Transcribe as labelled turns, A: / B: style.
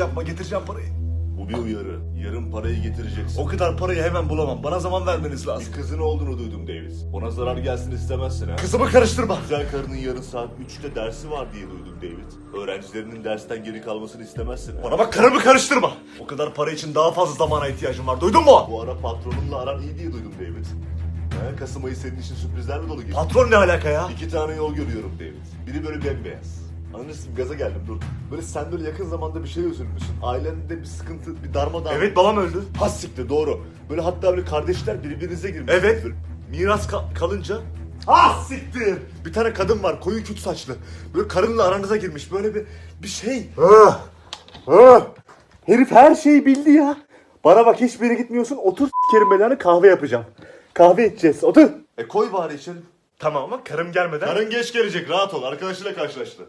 A: yapma getireceğim parayı.
B: Bu bir uyarı. Yarın parayı getireceksin.
A: O kadar parayı hemen bulamam. Bana zaman vermeniz lazım.
B: Bir kızın olduğunu duydum David. Ona zarar gelsin istemezsin ha.
A: Kızımı karıştırma.
B: Güzel karının yarın saat 3'te dersi var diye duydum David. Öğrencilerinin dersten geri kalmasını istemezsin ha.
A: Bana bak karımı karıştırma. O kadar para için daha fazla zamana ihtiyacım var. Duydun mu?
B: Bu ara patronunla aran iyi diye duydum David. Ha, Kasım ayı senin için sürprizlerle dolu geçti.
A: Patron ne alaka ya?
B: İki tane yol görüyorum David. Biri böyle bembeyaz. Anlarsın gaza geldim dur. Böyle sen böyle yakın zamanda bir şey üzülmüşsün. Ailende bir sıkıntı, bir darmadağın.
A: Evet babam öldü.
B: Has siktir doğru. Böyle hatta böyle kardeşler birbirinize girmiş.
A: Evet.
B: Böyle
A: Miras ka- kalınca Ah siktir. Bir tane kadın var koyu küt saçlı. Böyle karınla aranıza girmiş. Böyle bir bir şey.
B: Ah! Ah! Herif her şeyi bildi ya. Bana bak hiçbir yere gitmiyorsun. Otur s**kerim belanı kahve yapacağım. Kahve içeceğiz. Otur. E koy bari içelim.
A: Tamam ama karım gelmeden.
B: Karın geç gelecek. Rahat ol. Arkadaşıyla karşılaştı.